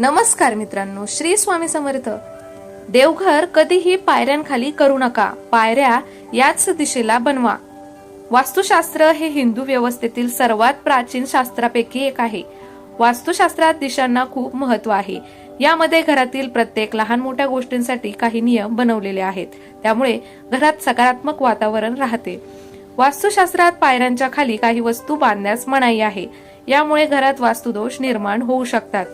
नमस्कार मित्रांनो श्री स्वामी समर्थ. देवघर कधीही पायऱ्यांखाली करू नका. पायऱ्या याच दिशेला बनवा. वास्तुशास्त्र हे हिंदू व्यवस्थेतील सर्वात प्राचीन शास्त्रापैकी एक आहे. वास्तुशास्त्रात दिशांना खूप महत्त्व आहे. यामध्ये घरातील प्रत्येक लहान मोठ्या गोष्टींसाठी काही नियम बनवलेले आहेत. त्यामुळे घरात सकारात्मक वातावरण राहते. वास्तुशास्त्रात पायऱ्यांच्या खाली काही वस्तू बांधण्यास मनाई आहे. यामुळे घरात वास्तुदोष निर्माण होऊ शकतात.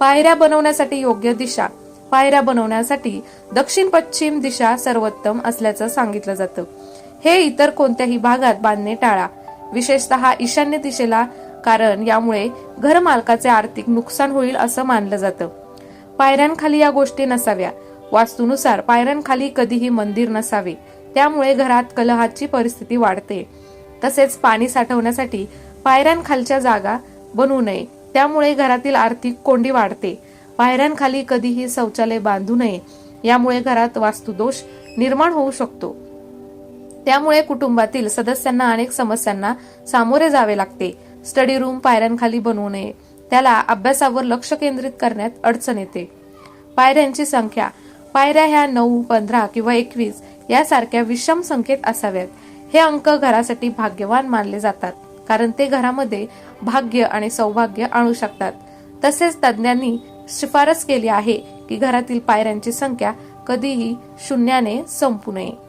पायऱ्या बनवण्यासाठी योग्य दिशा. पायऱ्या बनवण्यासाठी दक्षिण पश्चिम दिशा सर्वोत्तम असल्याचं सांगितलं जातं. हे इतर कोणत्याही भागात बांधणे टाळा. विशेषतः ईशान्य दिशेला कारण यामुळे घरमालकाचे आर्थिक नुकसान होईल असं मानलं जातं. पायऱ्यांखाली या गोष्टी नसाव्या. वास्तूनुसार पायऱ्यांखाली कधीही मंदिर नसावे. त्यामुळे घरात कलहाची परिस्थिती वाढते. तसेच पाणी साठवण्यासाठी पायऱ्यांखालच्या जागा बनवू नये. त्यामुळे घरातील आर्थिक कोंडी वाढते. पायऱ्यांखाली कधीही शौचालय बांधू नये यामुळे घरात वास्तुदोष निर्माण होऊ शकतो. त्यामुळे कुटुंबातील सदस्यांना अनेक समस्यांना सामोरे जावे लागते. स्टडी रूम पायऱ्यांखाली बनवू नये त्याला अभ्यासावर लक्ष केंद्रित करण्यात अडचण येते. पायऱ्यांची संख्या पायऱ्या ह्या नऊ पंधरा किंवा एकवीस यासारख्या विषम संख्येत असाव्यात. हे अंक घरासाठी भाग्यवान मानले जातात. कारण ते घरामध्ये भाग्य आणि सौभाग्य आणू शकतात. तसेच तज्ज्ञांनी शिफारस केली आहे की घरातील पायऱ्यांची संख्या कधीही शून्याने संपू नये.